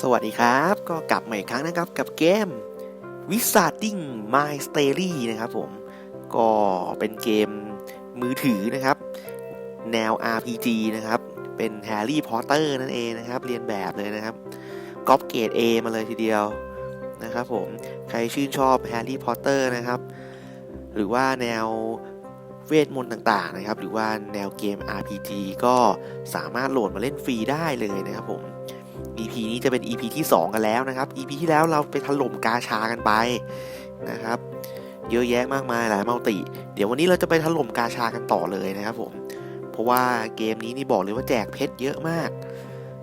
สวัสดีครับ ก็กลับมาอีกครั้งนะครับกับเกม Wizarding My Story นะครับผม ก็เป็นเกมมือถือนะครับ แนว RPG นะครับ เป็นแฮร์รี่พอตเตอร์นั่นเองนะครับ เรียนแบบเลยนะครับก๊อปเกรด A มาเลยทีเดียวนะครับผม ใครชื่นชอบแฮร์รี่พอตเตอร์นะครับ หรือว่าแนวเวทมนต์ต่างๆนะครับ หรือว่าแนวเกม RPG ก็สามารถโหลดมาเล่นฟรีได้เลยนะครับผม EP นี้จะเป็น EP ที่ 2 กันแล้วนะครับ EP ที่แล้วเราไปถล่มกาชากันไปนะครับ เยอะแยะมากมายหลายมัลติ เดี๋ยววันนี้เราจะไปถล่มกาชากันต่อเลยนะครับผม เพราะว่าเกมนี้นี่บอกเลยว่าแจกเพชรเยอะมาก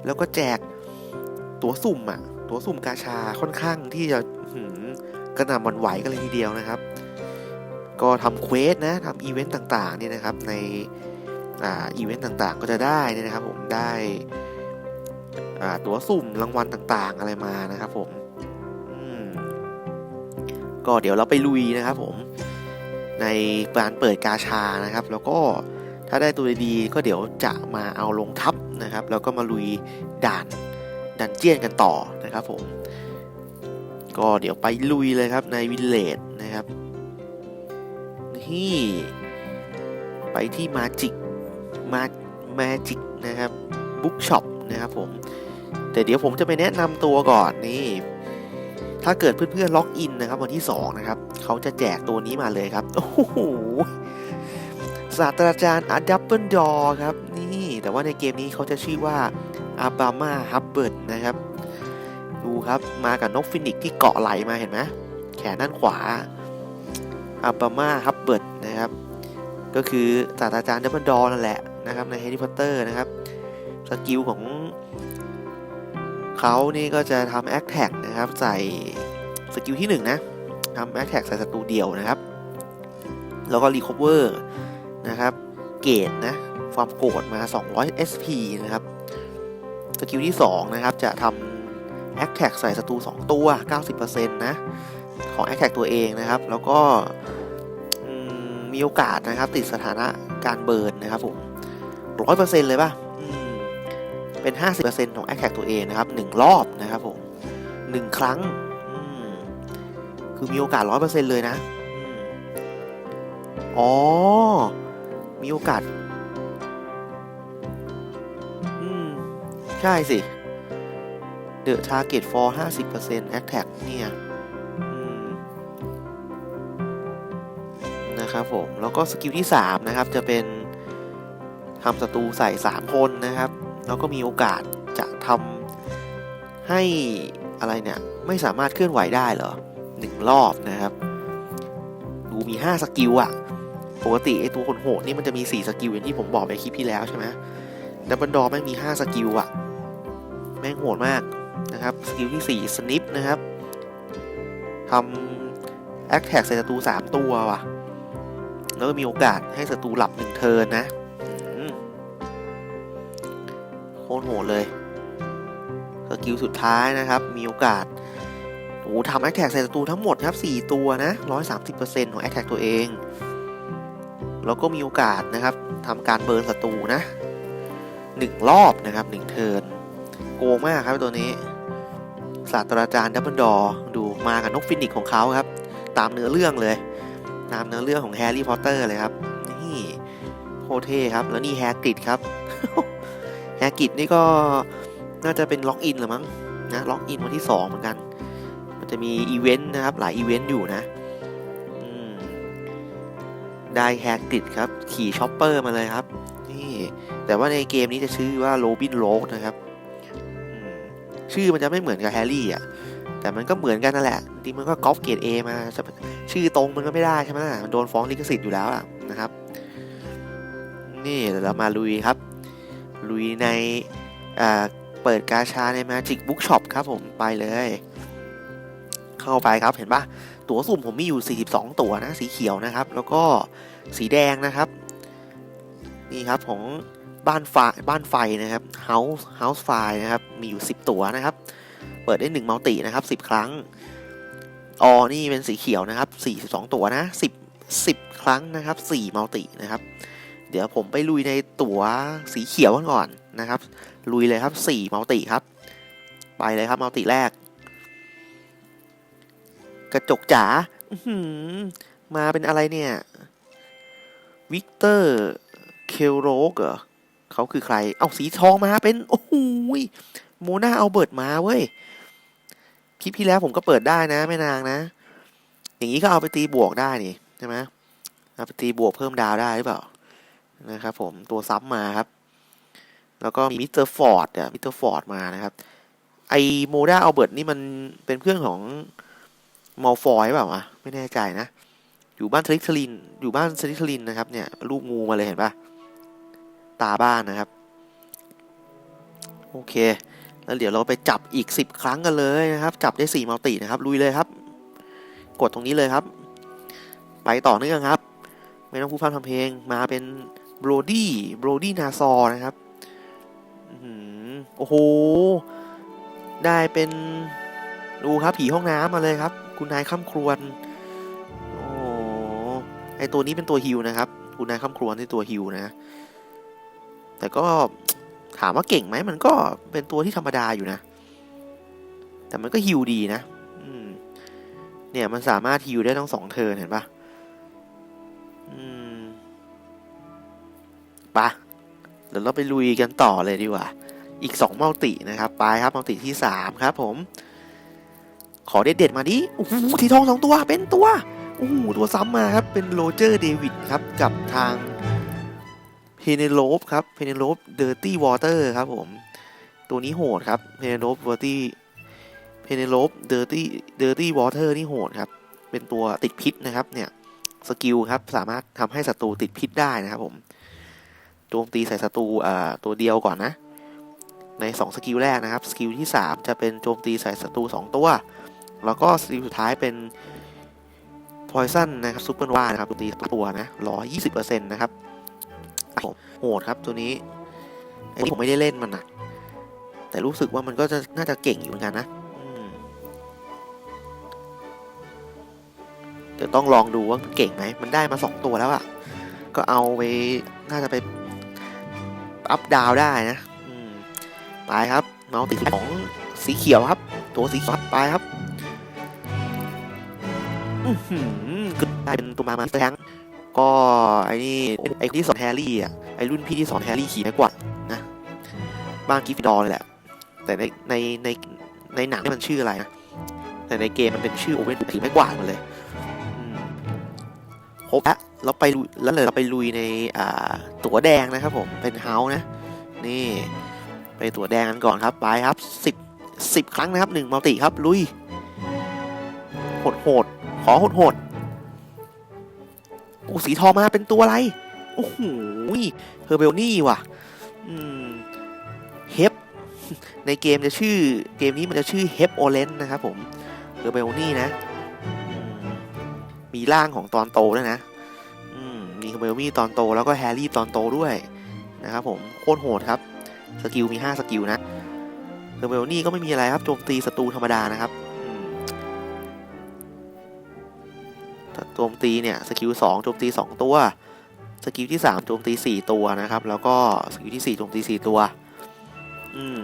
แล้วก็แจกตัวสุ่มอะตัวสุ่มกาชาค่อนข้างที่จะหืมกระหน่ำวันไหวกันเลยทีเดียวนะครับ ก็ทำเควสนะทำอีเวนต์ต่างๆเนี่ยนะครับในอ่าอีเวนต์ต่างๆ ก็จะได้นี่นะครับผมได้ ตั๋วสุ่มรางวัลต่างๆ อะไรมานะครับผมอืมก็เดี๋ยวเราไปลุยนะครับผมในการเปิดกาชานะครับ แล้วก็ถ้าได้ตัวดีๆก็เดี๋ยวจะมาเอาลงทับนะครับ แล้วก็มาลุยด่านดันเจียนกันต่อนะครับผม ก็เดี๋ยวไปลุยเลยครับในวิลเลจนะครับที่ไปที่มาจิกมาแมจิกนะครับบุ๊กช็อปนะครับผม แต่เดี๋ยวผมจะไปแนะนำตัวก่อนนี่ ถ้าเกิดเพื่อนๆล็อกอินนะครับ วันที่2นะครับเขาจะแจกตัวนี้มาเลยครับ โอ้โหศาสตราจารย์อาดับเบิลดอครับ นี่ แต่ว่าในเกมนี้เขาจะชื่อว่าอาบามาฮับเบิลนะครับ ดูครับมากับนกฟินิกซ์ที่เกาะไหลมาเห็นไหมแขนด้านขวาอาบามาฮับเบิลนะครับ ก็คือศาสตราจารย์ดับเบิลดอนั่นแหละนะครับในแฮร์รี่พอตเตอร์นะครับ สกิลของ เขานี่ก็จะทำแอคแท็กนะครับ ใส่สกิลที่ 1 นะทำแอคแท็กใส่ศัตรูเดียวนะครับ แล้วก็รีคอเวอร์นะครับ เกตนะความโกรธมา 200 SP นะครับ สกิลที่ 2 นะครับ จะทำแอคแท็กใส่ศัตรู2 ตัว 90%นะของแอคแท็กตัวเองนะครับ แล้วก็มีโอกาสนะครับติดสถานะการเบิร์นนะครับผม100%เลยป่ะ เป็น 50%ของ a อ t a c k ตัวเองนะครับ 1 รอบนะครับผม1ครั้ง คือมีโอกาส 100%เลยนะ อ๋อ มีโอกาส อืม ใช่สิ The target for 50% attack เนี่ยอืมนะครับผม แล้วก็สกิลที่ 3 นะครับ จะเป็นทำศัตรูใส่ 3 คนนะครับ แล้วก็มีโอกาสจะทำให้อะไรเนี่ยไม่สามารถเคลื่อนไหวได้เหรอหนึ่งรอบนะครับดูมี 5 สกิลอะปกติไอตัวคนโหดนี่มันจะมี 4 สกิลอย่างที่ผมบอกไปคลิปที่แล้วใช่ไหมดับเบิลดอแม่งมี 5 สกิลอะแม่งโหดมากนะครับ สกิลที่ 4 สนิปนะครับทำแอคแท็กใส่ศัตรู3 ตัวว่ะ แล้วก็มีโอกาสให้ศัตรูหลับ1เทิร์นนะ สุดท้ายนะครับ มีโอกาสโอ้ทำแอคแท็กใส่ศัตรูทั้งหมดครับ 4 ตัวนะ 130%ของแอคแท็กตัวเอง แล้วก็มีโอกาสนะครับทำการเบิร์นศัตรูนะ 1 รอบนะครับ 1 เทิร์นโกงมากครับตัวนี้ ศาสตราจารย์ดับเบิลดอดูมากับนกฟินิกของเขาครับ ตามเนื้อเรื่องเลย ตามเนื้อเรื่องของแฮร์รี่พอตเตอร์เลยครับ นี่โคเท่ครับ แล้วนี่แฮกกิดครับ แฮกกิดนี่ก็ น่าจะเป็นล็อกอินหรือมั้งนะล็อกอินวันที่ 2 เหมือนกัน มันจะมีอีเวนต์นะครับ หลายอีเวนต์อยู่นะได้แฮกกิดครับ ขี่ช็อปเปอร์มาเลยครับ นี่ แต่ว่าในเกมนี้จะชื่อว่าโรบินโรกนะครับ ชื่อมันจะไม่เหมือนกับแฮร์รี่อะ แต่มันก็เหมือนกันนั่นแหละจริงมันก็กอล์ฟเกรดเอมา ชื่อตรงมันก็ไม่ได้ใช่ไหมล่ะมันโดนฟ้องลิขสิทธิ์อยู่แล้วอะนะครับ นี่เดี๋ยวเรามาลุยครับ ลุยในอ่า เปิดกาชาใน Magic Bookshop ครับผมไปเลย เข้าไปครับเห็นปะตั๋วสุ่มผมมีอยู่ 42 ตั๋วนะ สีเขียวนะครับ แล้วก็สีแดงนะครับ นี่ครับของบ้านไฟบ้านไฟนะครับ House House ไฟนะครับ มีอยู่ 10 ตั๋วนะครับ เปิดได้1มัลตินะครับ 10 ครั้งอ๋อนี่เป็นสีเขียวนะครับ 42 ตั๋วนะ 10 10 ครั้งนะครับ 4 มัลตินะครับ เดี๋ยวผมไปลุยในตั๋วสีเขียวกันก่อนนะครับ ลุยเลยครับ4มัลติครับ ไปเลยครับมัลติแรก กระจกจ๋าอืมาเป็นอะไรเนี่ย วิกเตอร์ เคลโรกเหรอเขาคือใคร เอาสีทองมาเป็น โอ้โหยโมนาเอาเบิร์ดมาเว้ย คลิปที่แล้วผมก็เปิดได้นะแม่นางนะ อย่างนี้ก็เอาไปตีบวกได้นี่ใช่ไหมเอาไปตีบวกเพิ่มดาวได้หรือเปล่า นะครับผมตัวซ้ำมาครับ แล้วก็มีมิสเตอร์ฟอร์ดอะมิสเตอร์ฟอร์ดมานะครับ ไอโมด้าอัลเบิร์ตนี่มันเป็นเพื่อนของมอลฟอยเปล่าวะไม่แน่ใจนะ อยู่บ้านสลิทลิน อยู่บ้านสลิทลินนะครับเนี่ยรูปงูมาเลยเห็นปะตาบ้านนะครับ โอเค แล้วเดี๋ยวเราไปจับอีก 10 ครั้งกันเลยนะครับ จับได้4มัลตินะครับ ลุยเลยครับ กดตรงนี้เลยครับ ไปต่อเนื่องครับ ไม่ต้องพูดพร่ำทำเพลงมาเป็น โบรดี้โบรดี้นาซอนะครับอือหือโอ้โห ได้เป็นดูครับผีห้องน้ำมาเลยครับ คุณนายข้ามครวนโอ้ไอตัวนี้เป็นตัวฮิวนะครับ คุณนายข้ามครวนที่ตัวฮิวนะ แต่ก็ถามว่าเก่งไหมมันก็เป็นตัวที่ธรรมดาอยู่นะ แต่มันก็ฮิวดีนะเนี่ยมันสามารถฮิวได้ทั้งสองเทิร์นเห็นปะอืม ปะเดี๋ยวเราไปลุยกันต่อเลยดีกว่า อีกสองมัลตินะครับ ไปครับมัลติที่สามครับผม ขอเด็ดๆมาดิโอ้โหทีทองสองตัวเป็นตัวโอ้โหตัวซ้ำมาครับ เป็นโรเจอร์เดวิดครับ กับทางเพเนโลปครับเพเนโลปเดอร์ตี้วอเตอร์ครับผม ตัวนี้โหดครับเพเนโลปเดอร์ตี้เพเนโลปเดอร์ตี้เดอร์ตี้วอเตอร์นี่โหดครับ เป็นตัวติดพิษนะครับเนี่ยสกิลครับ สามารถทำให้ศัตรูติดพิษได้นะครับผม โจมตีใส่ศัตรูตัวเดียวก่อนนะ ใน 2 สกิลแรกนะครับ สกิลที่ 3 จะเป็นโจมตีใส่ศัตรู2 ตัว แล้วก็สกิลสุดท้ายเป็น poison นะครับซูเปอร์วานะครับโจมตีตัวนะร้อยยี่สิบเปอร์เซ็นต์นะครับโหดครับตัวนี้ไอ้นี่ผมไม่ได้เล่นมันนะแต่รู้สึกว่ามันก็จะน่าจะเก่งอยู่เหมือนกันนะเดี๋ยวต้องลองดูว่าเก่งไหม มันได้มา2ตัวแล้วอะก็เอาไป น่าจะไป อัพดาวได้นะไปครับเมาส์ติดของสีเขียวครับ ตัวสีเขียวครับไปครับอือหือกลายเป็นตัวมามาแทงก็ไอ้นี่ไอ้ที่สอนแฮร์รี่อะไอ้รุ่นพี่ที่สอนแฮร์รี่ขี่ไม้กวาดนะบ้านกิฟฟินดอร์เลยแหละ แต่ในในในในหนังนี่มันชื่ออะไรนะแต่ในเกมมันเป็นชื่อโอเว่นถือไม้กวาดมาเลยครบแล้ว เราไปแล้วเลยเราไปลุยในตั๋วแดงนะครับผมเป็นเฮาส์นะนี่ไปตั๋วแดงกันก่อนครับไปครับสิบสิบครั้งนะครับหนึ่งมัลติครับลุยโหดโหดขอโหดโหดโอ้สีทองมาเป็นตัวอะไรโอ้โหเฮอร์เบลนี่ว่ะอืมเฮปในเกมจะชื่อเกมนี้มันจะชื่อเฮปโอเลนนะครับผมเฮอร์เบลนี่นะมีร่างของตอนโตด้วยนะ มีเฮอร์เบลนี่ตอนโตแล้วก็แฮร์รี่ตอนโตด้วยนะครับผมโคตรโหดครับ สกิลมี 5 สกิลนะเฮอร์เบลนี่ก็ไม่มีอะไรครับโจมตีศัตรูธรรมดานะครับโจมตีเนี่ยสกิล2โจมตี 2 ตัวสกิลที่ 3 โจมตี 4 ตัวนะครับ แล้วก็สกิลที่ 4 โจมตี 4 ตัว อืม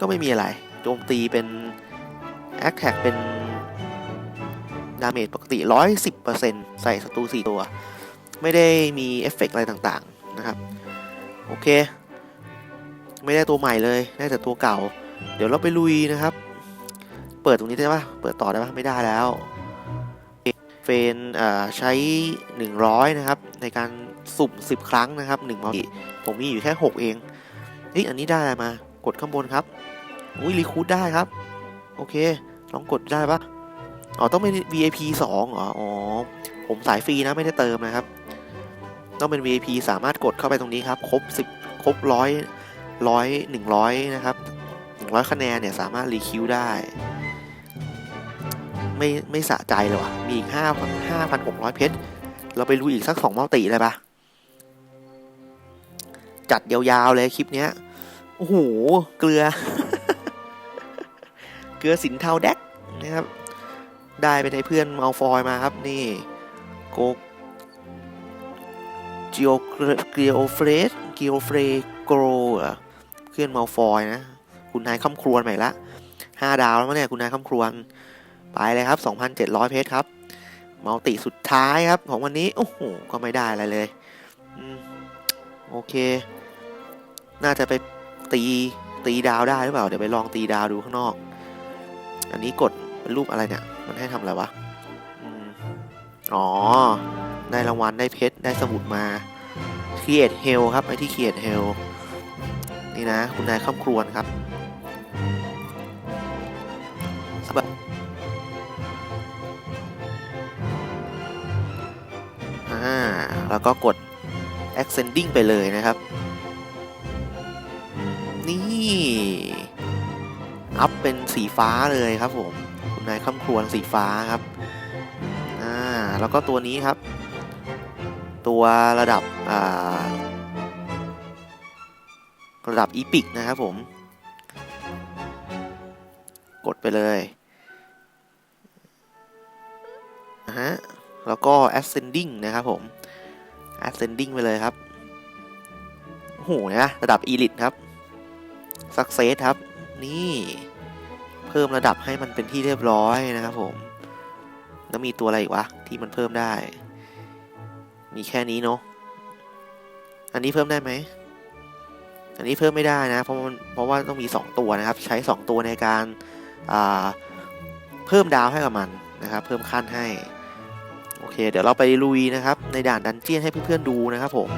ก็ไม่มีอะไร โจมตีเป็น a t t a c k เป็น ดาเมจปกติ 110%ใส่ศัตรู4 ตัว ไม่ได้มีเอฟเฟกต์อะไรต่างๆนะครับ โอเค ไม่ได้ตัวใหม่เลย ได้แต่ตัวเก่า เดี๋ยวเราไปลุยนะครับ เปิดตรงนี้ได้ปะเปิดต่อได้ปะไม่ได้แล้ว เฟนอ่าใช้ 100 นะครับ ในการสุ่ม 10 ครั้งนะครับ1มัลติผมมีอยู่แค่ 6 เองเฮ้ยอันนี้ได้อะไรมากดข้างบนครับ อุ้ยรีคูดได้ครับ โอเค ลองกดได้ปะ อ๋อต้องเป็น VIP 2เหรออ๋อผมสายฟรีนะไม่ได้เติมนะครับ ต้องเป็น VIP สามารถกดเข้าไปตรงนี้ครับ ครบ 10 ครบร้อยร้อยหนึ่งร้อยนะครับหนึ่งร้อยคะแนนเนี่ยสามารถรีคิวได้ ไม่ไม่สะใจเลยว่ะมีอีกห้าห้าพันหกร้อยเพชรเราไปรู้อีกสักสองมัลติเลยปะจัดยาวๆเลยคลิปเนี้ยโอ้โห เกลือ เกลือสินเทาแดกนะครับ ได้ไปในเพื่อนเมาฟอยมาครับนี่โกจิโอเกรโอเฟรสกิโอเฟรโกรเพื่อนเมาฟอยนะ คุณนายคำครวญใหม่ละห้าดาวแล้วมั้งเนี่ยคุณนายคำครวญไปเลยครับ 2,700 เพชรครับมัลติสุดท้ายครับ ของวันนี้ โอ้โห ก็ไม่ได้อะไรเลยอโอเค น่าจะไปตีตีดาวได้หรือเปล่า เดี๋ยวไปลองตีดาวดูข้างนอก อันนี้กดเป็นรูปอะไรเนี่ย มันให้ทำอะไรวะอ๋อ ได้รางวัลได้เพชรได้สมุดมา Create Hell ครับไอที่ Create Hell นี่นะ คุณนายคำครวญครับแบบอ่า แล้วก็กด Ascending ไปเลยนะครับ นี่ อัพเป็นสีฟ้าเลยครับผม คุณนายคำครวญสีฟ้าครับอ่าแล้วก็ตัวนี้ครับ ตัวระดับอ่าระดับอีพิกนะครับผม กดไปเลยนะฮะแล้วก็ ascending นะครับผม ascending ไปเลยครับโหนะระดับ elite ครับ success ครับ นี่ พิ่มระดับให้มันเป็นที่เรียบร้อยนะครับผมแล้วมีตัวอะไรอีกวะที่มันเพิ่มได้ มีแค่นี้เนาะอันนี้เพิ่มได้ไหมอันนี้เพิ่มไม่ได้นะเพราะมันเพราะว่าต้องมี 2 ตัวนะครับ ใช้ 2 ตัวในการเพิ่มดาวให้กับมันนะครับ เพิ่มขั้นให้โอเค เดี๋ยวเราไปลุยนะครับ ในด่านดันเจียนให้เพื่อนๆดูนะครับผม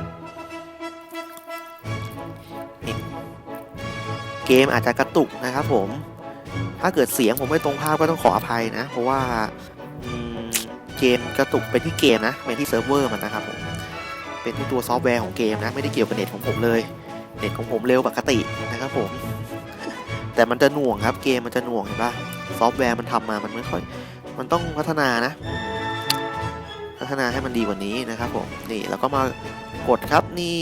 เกมอาจจะกระตุกนะครับผม ถ้าเกิดเสียงผมไม่ตรงภาพก็ต้องขออภัยนะ เพราะว่าเกมกระตุกเป็นที่เกมนะเป็นที่เซิร์ฟเวอร์มันนะครับผมเป็นที่ตัวซอฟต์แวร์ของเกมนะไม่ได้เกี่ยวกับเน็ตของผมเลยเน็ตของผมเร็วปกตินะครับผม แต่มันจะหน่วงครับเกมมันจะหน่วงเห็นปะซอฟต์แวร์มันทำมามันไม่ค่อย มันต้องพัฒนานะ พัฒนาให้มันดีกว่านี้นะครับผมนี่แล้วก็มากดครับนี่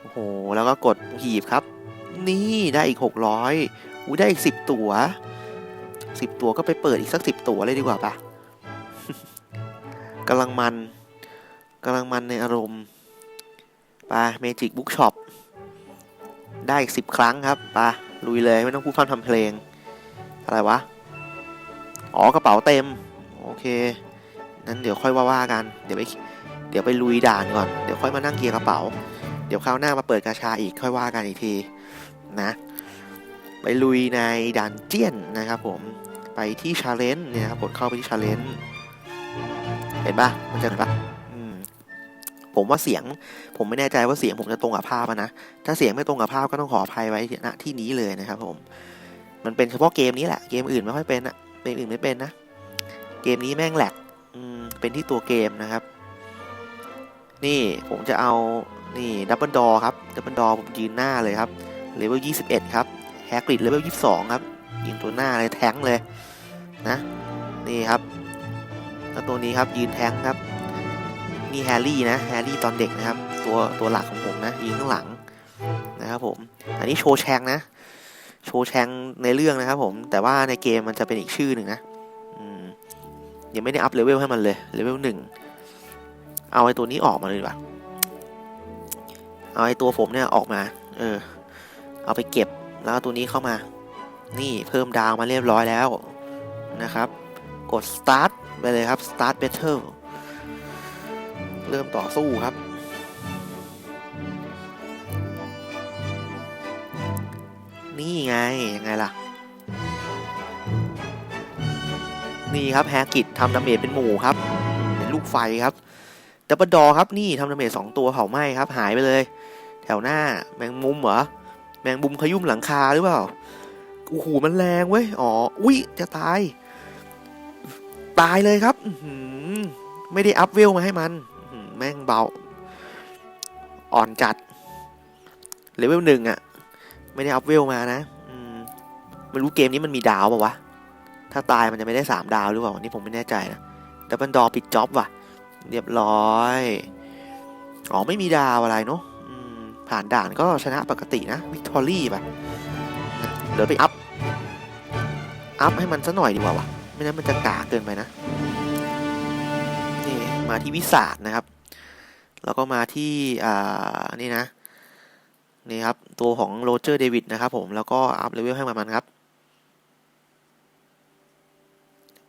โอ้โหแล้วก็กดหีบครับ นี่ได้อีก 600 อุ้ได้อีก10ตัว10ตัวก็ไปเปิดอีกสัก10ตัวเลยดีกว่าปะกำลังมันกำลังมันในอารมณ์ไปเมจิกบุ๊กช็อปได้อีกสิบครั้งครับไปลุยเลยไม่ต้องพูดพร่ำทำเพลง อะไรวะ อ๋อกระเป๋าเต็ม โอเคนั้นเดี๋ยวค่อยว่าว่ากัน เดี๋ยวไปเดี๋ยวไปลุยด่านก่อน เดี๋ยวค่อยมานั่งเกียร์กระเป๋า เดี๋ยวคราวหน้ามาเปิดกาชาอีกค่อยว่ากันอีกที นะ ไปลุยในด่านเจียนนะครับผมไปที่ชาเลนจ์เนี่ยครับกดเข้าไปที่ชาเลนจ์เห็นปะมันจะเห็นปะผมว่าเสียง ผมไม่แน่ใจว่าเสียงผมจะตรงกับภาพนะ ถ้าเสียงไม่ตรงกับภาพก็ต้องขออภัยไว้ณที่นี้เลยนะครับผม มันเป็นเฉพาะเกมนี้แหละ เกมอื่นไม่ค่อยเป็นอะเกมอื่นไม่เป็นนะ เกมนี้แม่งแหลกอืมเป็นที่ตัวเกมนะครับ นี่ผมจะเอา นี่ดับเบิลดอครับ ดับเบิลดอผมยืนหน้าเลยครับ เลเวล 21 ครับ ฮกริดเลเวล22 ครับยืนตัวหน้าเลยแท้งเลยนะนี่ครับแล้วตัวนี้ครับยืนแท้งครับนี่แฮร์รี่นะแฮร์รี่ตอนเด็กนะครับ ตัวตัวหลักของผมนะยืนข้างหลังนะครับผมอันนี้โชว์แชงนะ โชว์แชงในเรื่องนะครับ ผมแต่ว่าในเกมมันจะเป็นอีกชื่อหนึ่งนะยังไม่ได้อัพเลเวลให้มันเลยเลเวลหนึ่งเอาไอ้ตัวนี้ออกมาเลยดีกว่าเอาไอ้ตัวผมเนี่ยออกมา เออ เอาไปเก็บ แล้วตัวนี้เข้ามา นี่เพิ่มดาวมาเรียบร้อยแล้วนะครับ กด start ไปเลยครับ start battle เริ่มต่อสู้ครับ นี่ไง ยังไงล่ะ นี่ครับแฮกิตทำดาเมจเป็นหมู่ครับ เป็นลูกไฟครับดับเบิลดอครับ นี่ทำดาเมจสองตัวเผาไหม้ครับ หายไปเลย แถวหน้าแมงมุมเหรอ แมงมุมขยุ่มหลังคาหรือเปล่าโอ้โหมันแรงเว้ยอ๋ออุ้ยจะตาย ตายเลยครับไม่ได้อัพเวลมาให้มันแม่งเบา อ่อนจัดเลเวลหนึ่งอะไม่ได้อัพเวลมานะมไม่รู้เกมนี้มันมีดาวป่าวะ ถ้าตายมันจะไม่ได้สามดาวหรือเปล่าอันนี่ผมไม่แน่ใจนะดับเบิลดอปิดจ็อบว่ะ เรียบร้อย อ๋อไม่มีดาวอะไรเนาะ ผ่านด่านก็ชนะปกตินะวิกตอรี่ป่ะเดี๋ยวไปอัพ อัพให้มันซะหน่อยดีกว่าวะไม่งั้นมันจะกาเกินไปนะ นี่มาที่วิสาดนะครับ แล้วก็มาที่อ่านี่นะ นี่ครับ ตัวของโรเจอร์เดวิดนะครับผม แล้วก็อัพเลเวลให้มันครับ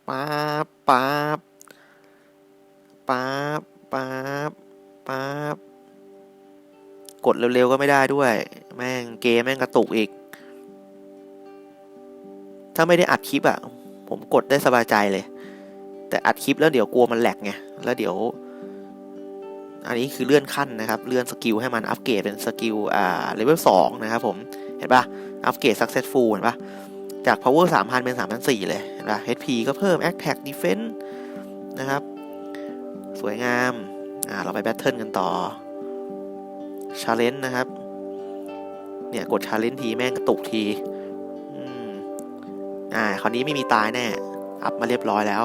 ป๊าบป๊าบป๊าบป๊าบป๊าบ กดเร็วๆก็ไม่ได้ด้วย แม่งเกมแม่งกระตุกอีก ถ้าไม่ได้อัดคลิปอะผมกดได้สบายใจเลย แต่อัดคลิปแล้วเดี๋ยวกลัวมันแหลกไงแล้วเดี๋ยว อันนี้คือเลื่อนขั้นนะครับ เลื่อนสกิลให้มันอัปเกรดเป็นสกิลอ่าเลเวลสองนะครับผมเห็นปะอัปเกรด successful เห็นปะจาก power 3,000 เป็น 3,400 เลยเห็นปะ HP ก็เพิ่ม attack defense นะครับ สวยงาม อ่า เราไปแบทเทิลกันต่อ challenge นะครับ เนี่ยกด challenge ทีแม่งกระตุกทีอืมอ่า คราวนี้ไม่มีตายแน่ อัพมาเรียบร้อยแล้ว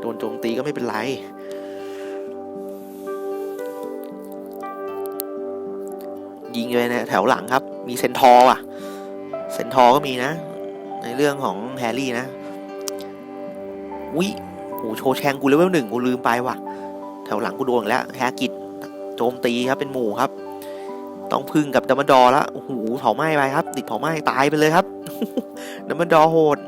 โดนโจมตีก็ไม่เป็นไร ยิงเลยนะแถวหลังครับ มีเซนทอร์อะ เซนทอร์ก็มีนะ ในเรื่องของแฮร์รี่นะ วิโหโชว์แชงกูเลเวลหนึ่งกูลืมไปว่ะ แถวหลังกูโดนแล้ว แฮกิดโจมตีครับเป็นหมู่ครับ ต้องพึ่งกับดัมเบิลดอร์แล้วโอ้โหเผาไหม้ไปครับ ติดเผาไหม้ตายไปเลยครับดัมเบิลดอร์โหด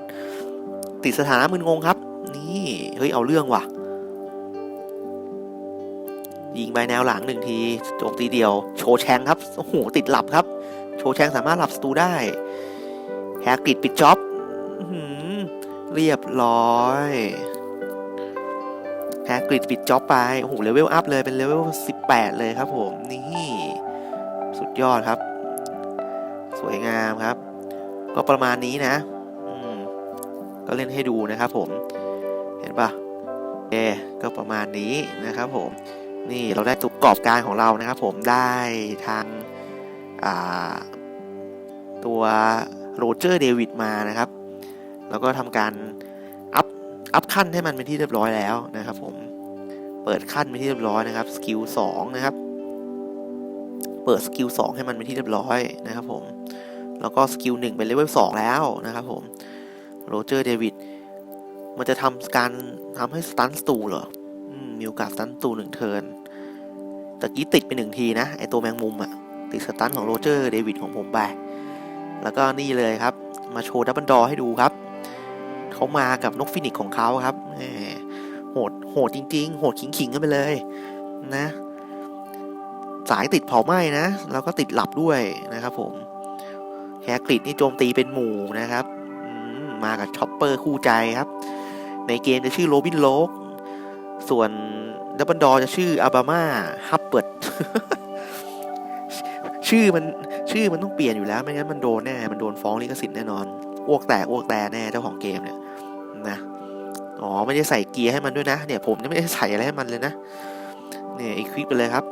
ติดสถานะมึนงงครับ นี่เฮ้ยเอาเรื่องว่ะ ยิงไปแนวหลังหนึ่งทีโจมตีเดียว โชว์แชงครับโอ้โหติดหลับครับ โชว์แชงสามารถหลับสตูได้แฮกริดปิดจ็อบเรียบร้อยแฮกริดปิดจ็อบไป โอ้โห เลเวลอัพเลย เป็นเลเวล 18 เลยครับผม นี่ สุดยอดครับ สวยงามครับ ก็ประมาณนี้นะก็เล่นให้ดูนะครับผมเห็นปะเอก็ประมาณนี้นะครับผมนี่เราได้ตัวปรอบการของเรานะครับ ผมได้ทางาตัวโรเจอร์เดวิดมานะครับ แล้วก็ทำการอัพอัพขั้นให้มันเป็นที่เรียบร้อยแล้วนะครับ ผมเปิดขั้นเป็นที่เรียบร้อยนะครับสกิลสองนะครับ เปิดสกิลสองให้มันเป็นที่เรียบร้อยนะครับผม แล้วก็สกิลหนึ่งเป็นเลเวลสองแล้วนะครับผม โรเจอร์เดวิด มันจะทำการทำให้สตันสตูเหรอมีโอกาสสตันสตูหนึ่งเทิร์นตะกี้ติดไปหนึ่งทีนะ ไอตัวแมงมุมอะติดสตันของโรเจอร์เดวิดของผมไป แล้วก็นี่เลยครับ มาโชว์ดับเบิลดอให้ดูครับ เขามากับนกฟินิกของเขาครับโหดโหดจริง ๆ โหดขิงๆกันไปเลยนะ สายติดเผาไหม้นะ แล้วก็ติดหลับด้วยนะครับผมแฮกริดนี่โจมตีเป็นหมู่นะครับมมากับช็อปเปอร์คู่ใจครับ ในเกมจะชื่อโรบินโลก ส่วนดับเบิลดอจะชื่ออาบามาฮับเปิดชื่อมันชื่อมันต้องเปลี่ยนอยู่แล้ว ไม่งั้นมันโดนแน่ มันโดนฟ้องลิขสิทธิ์แน่นอน อ้วกแตกอ้วกแตกแน่เจ้าของเกมเนี่ยนะ อ๋อ ไม่ได้ใส่เกียร์ให้มันด้วยนะ เนี่ยผมยังไม่ได้ใส่อะไรให้มันเลยนะ เนี่ยอีควิปไปเลยครับ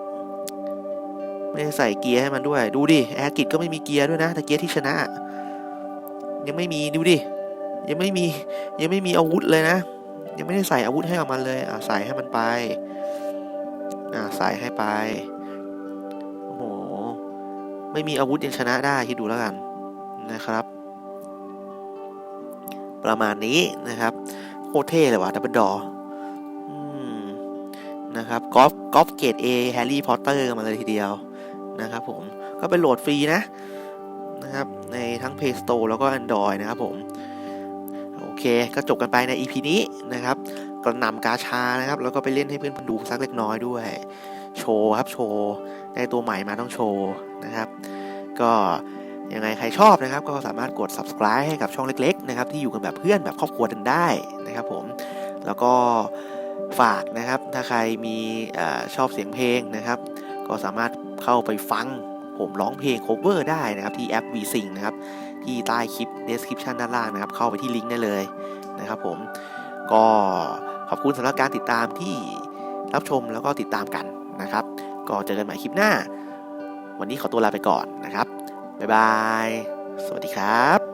ไม่ได้ใส่เกียร์ให้มันด้วย ดูดิแอร์กิตก็ไม่มีเกียร์ด้วยนะแต่เกียร์ที่ชนะ ยังไม่มีดูดิยังไม่มียังไม่มีอาวุธเลยนะ ยังไม่ได้ใส่อาวุธให้กับมันเลยอ่าใส่ให้มันไปอ่าใส่ให้ไปโอ้โหไม่มีอาวุธยังชนะได้คิดดูแล้วกันนะครับ ประมาณนี้นะครับโคตรเท่เลยว่ะดับเบิลดอนะครับกอล์ฟกอล์ฟเกรดเอแฮร์รี่พอตเตอร์มาเลยทีเดียว นะครับผมก็เป็นโหลดฟรีนะนะครับในทั้ง Play Store แล้วก็ Android นะครับผมโอเคก็จบกันไปใน EP นี้นะครับกระนำกาชานะครับแล้วก็ไปเล่นให้เพื่อนๆดูสักเล็กน้อยด้วย โชว์ครับโชว์ได้ตัวใหม่มาต้องโชว์นะครับ ก็ยังไงใครชอบนะครับ ก็สามารถกด subscribe ให้กับช่องเล็ก ๆ นะครับ ที่อยู่กันแบบเพื่อนแบบครอบครัวกันได้นะครับผมแล้วก็ฝากนะครับถ้าใครมีอชอบเสียงเพลงนะครับ ก็สามารถ เข้าไปฟังผมร้องเพลงโคเวอร์ได้นะครับที่แอป VSing นะครับที่ใต้คลิป description ด้านล่างนะครับ เข้าไปที่ลิงก์ได้เลยนะครับผมก็ขอบคุณสำหรับการติดตามที่รับชมแล้วก็ติดตามกันนะครับ ก็เจอกันใหม่คลิปหน้า วันนี้ขอตัวลาไปก่อนนะครับ บ๊ายบาย สวัสดีครับ